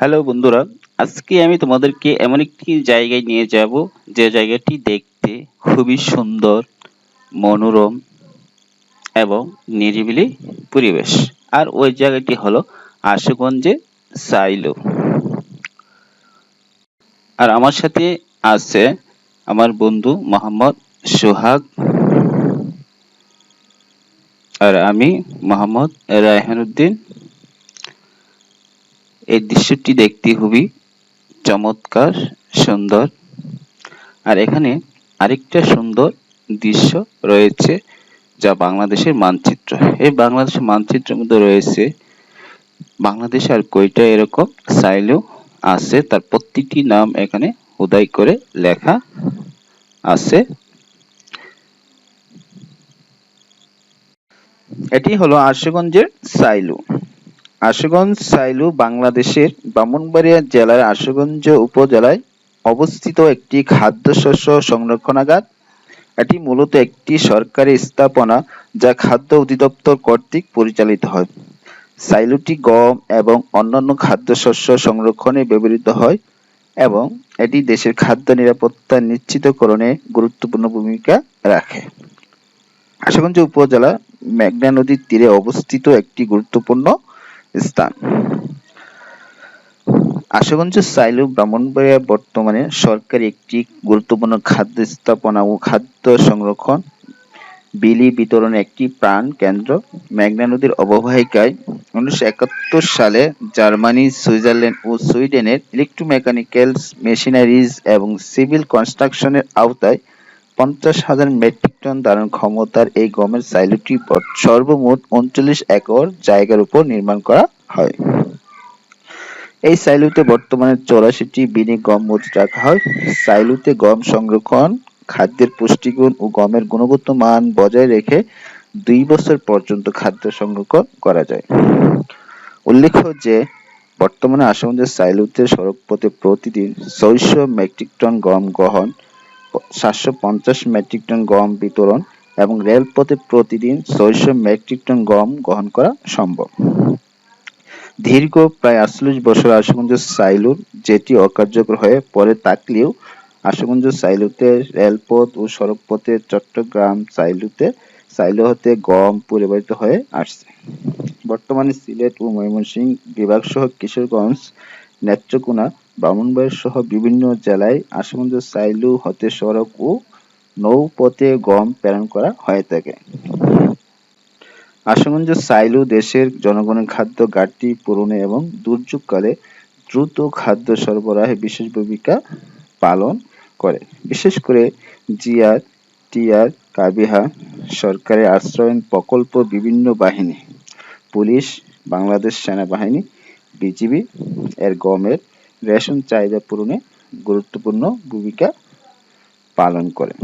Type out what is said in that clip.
Hello বন্ধুরা, আজকে আমি তোমাদেরকে এমন একটি জায়গায় নিয়ে যাব যে জায়গাটি দেখতে খুবই সুন্দর, মনোরম এবং নিরিবিলি পরিবেশ। আর ওই জায়গাটি হলো আশুগঞ্জে সাইলো। আর আমার সাথে আছে আমার বন্ধু মোহাম্মদ সোহাগ আর আমি মোহাম্মদ রায়হানুদ্দিন। এই দৃশ্যটি দেখতে খুবই চমৎকার, সুন্দর। আর এখানে আরেকটা সুন্দর দৃশ্য রয়েছে যা বাংলাদেশের মানচিত্র। এই বাংলাদেশের মানচিত্রের মধ্যে রয়েছে বাংলাদেশ আর কয়টা এরকম সাইলেও আছে, তার প্রত্যেকটি নাম এখানে উদয় করে লেখা আছে। এটি হলো আশুগঞ্জের সাইলু আশুগঞ্জ সাইলু বাংলাদেশের ব্রাহ্মণবাড়িয়া জেলার আশুগঞ্জ উপজেলায় অবস্থিত একটি খাদ্যশস্য সংরক্ষণাগার। এটি মূলত একটি সরকারি স্থাপনা যা খাদ্য অধিদপ্তর কর্তৃক পরিচালিত হয়। সাইলুটি গম এবং অন্যান্য খাদ্যশস্য সংরক্ষণে ব্যবহৃত হয় এবং এটি দেশের খাদ্য নিরাপত্তা নিশ্চিতকরণে গুরুত্বপূর্ণ ভূমিকা রাখে। আশুগঞ্জ উপজেলা মেঘনা নদীর তীরে অবস্থিত একটি গুরুত্বপূর্ণ স্থান। আশুগঞ্জ সাইলু ব্রাহ্মণবাড়িয়া বর্তমানে সরকারি একটি গুরুত্বপূর্ণ খাদ্য স্থাপনা ও খাদ্য সংরক্ষণ বিলি বিতরণের একটি প্রাণ কেন্দ্র। মেঘনা নদীর অববাহিকায় উনিশশো একাত্তর সালে জার্মানি, সুইজারল্যান্ড ও সুইডেনের ইলেকট্রোমেকানিক্যাল মেশিনারিজ এবং সিভিল কনস্ট্রাকশনের আওতায় পঞ্চাশ হাজার মেট্রিক টন ধারণ ক্ষমতার এই গমের সাইলোটি সর্বমোট উনচল্লিশ একর জায়গার উপর নির্মাণ করা হয়। এই সাইলুতে বর্তমানে চৌরাশিটি বিনি গম মজুত রাখা হয়। সাইলুতে গম সংরক্ষণ, খাদ্যের পুষ্টিগুণ ও গমের গুণগত মান বজায় রেখে দুই বছর পর্যন্ত খাদ্য সংরক্ষণ করা যায়। উল্লেখ্য যে, বর্তমানে আসামদের সাইলুতে সড়কপথে প্রতিদিন ছয়শো মেট্রিক টন গম গ্রহণ সাতশো পঞ্চাশ মেট্রিক টন গম বিতরণ এবং রেলপথে প্রতিদিন ছয়শো মেট্রিক টন গম গ্রহণ করা সম্ভব। দীর্ঘ প্রায় আটচল্লিশ বছর আশুগঞ্জ সাইলুর যেটি অকার্যকর হয়ে পরে থাকলেও আশুগঞ্জ সাইলুতে রেলপথ ও সড়কপথে চট্টগ্রাম সাইলুতে সাইলো হতে গম পরিবাহিত হয়ে আসছে। বর্তমানে সিলেট ও ময়মনসিংহ বিভাগ সহ কিশোরগঞ্জ, নেত্রকোনা ব্রাহ্মণবাড়িয়া সহ বিভিন্ন জেলায় আশুগঞ্জ সাইলু হতে সড়ক ও নৌপথে গম প্রেরণ করা হয়ে থাকে। আশুগঞ্জ সাইলু দেশের জনগণের খাদ্য ঘাটতি পূরণে এবং দুর্যোগকালে দ্রুত খাদ্য সরবরাহে বিশেষ ভূমিকা পালন করে। বিশেষ করে জিআর টিআর কাবিহা সরকারের আশ্রয়ন প্রকল্প বিভিন্ন বাহিনী, পুলিশ, বাংলাদেশ সেনাবাহিনী, বিজিবি এর গমের রেশন চাহিদা পূরণে গুরুত্বপূর্ণ ভূমিকা পালন করে।